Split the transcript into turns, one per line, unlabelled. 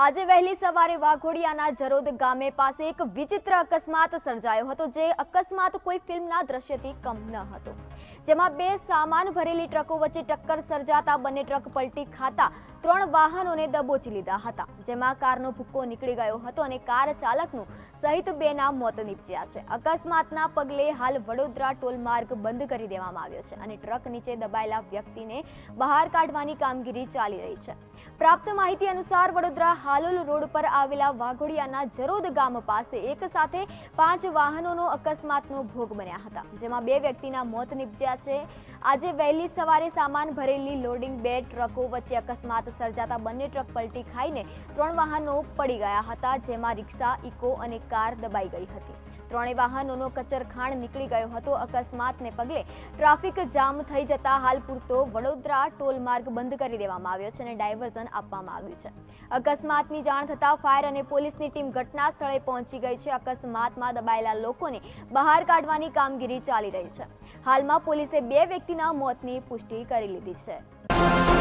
આજે વહેલી સવારે વાઘોડિયાના જરોદ ગામે પાસે એક વિચિત્ર અકસ્માત સર્જાયો હતો, જે અકસ્માત કોઈ ફિલ્મના દ્રશ્યથી કમ ન હતો. જેમાં બે સામાન ભરેલી ટ્રકો વચ્ચે ટક્કર સર્જાતા બંને ટ્રક પલટી ખાતા ત્રણ વાહનોને દબોચી લીધા હતા, જેમાં કારનો ભૂક્કો નીકળી ગયો હતો અને કાર ચાલકનું સહિત બેના મોત નીપજ્યા છે. અકસ્માતના પગલે હાલ વડોદરા ટોલ બંધ કરી દેવામાં આવ્યો છે અને ટ્રક નીચે દબાયેલા વ્યક્તિને બહાર કાઢવાની કામગીરી ચાલી રહી છે. પ્રાપ્ત માહિતી અનુસાર વડોદરા હાલોલ રોડ પર આવેલા વાઘોડિયાના જરોદ ગામ પાસે એક સાથે પાંચ વાહનોનો અકસ્માતનો ભોગ બન્યા હતા, જેમાં બે વ્યક્તિના મોત નીપજ્યા છે. આજે વહેલી સવારે સામાન ભરેલી લોડિંગ બે ટ્રકો વચ્ચે અકસ્માત સર્જાતા બંને ટ્રક પલટી ખાઈને ત્રણ વાહનો પડી ગયા હતા, જેમાં રિક્ષા, ઇકો અને કાર દબાઈ ગઈ હતી. ત્રણેય વાહનોનો કચરખાણ નીકળી ગયો હતો. અકસ્માતને પગલે ટ્રાફિક જામ થઈ જતા હાલ પૂરતો વડોદરા ટોલ માર્ગ બંધ કરી દેવામાં આવ્યો છે અને ડાયવર્ઝન આપવામાં આવ્યું છે. અકસ્માતની જાણ થતાં ફાયર અને પોલીસની ટીમ ઘટના સ્થળે પહોંચી ગઈ છે. અકસ્માતમાં દબાયેલા લોકોને બહાર કાઢવાની કામગીરી ચાલી રહી છે. હાલમાં પોલીસે બે વ્યક્તિના મોતની પુષ્ટિ કરી લીધી છે.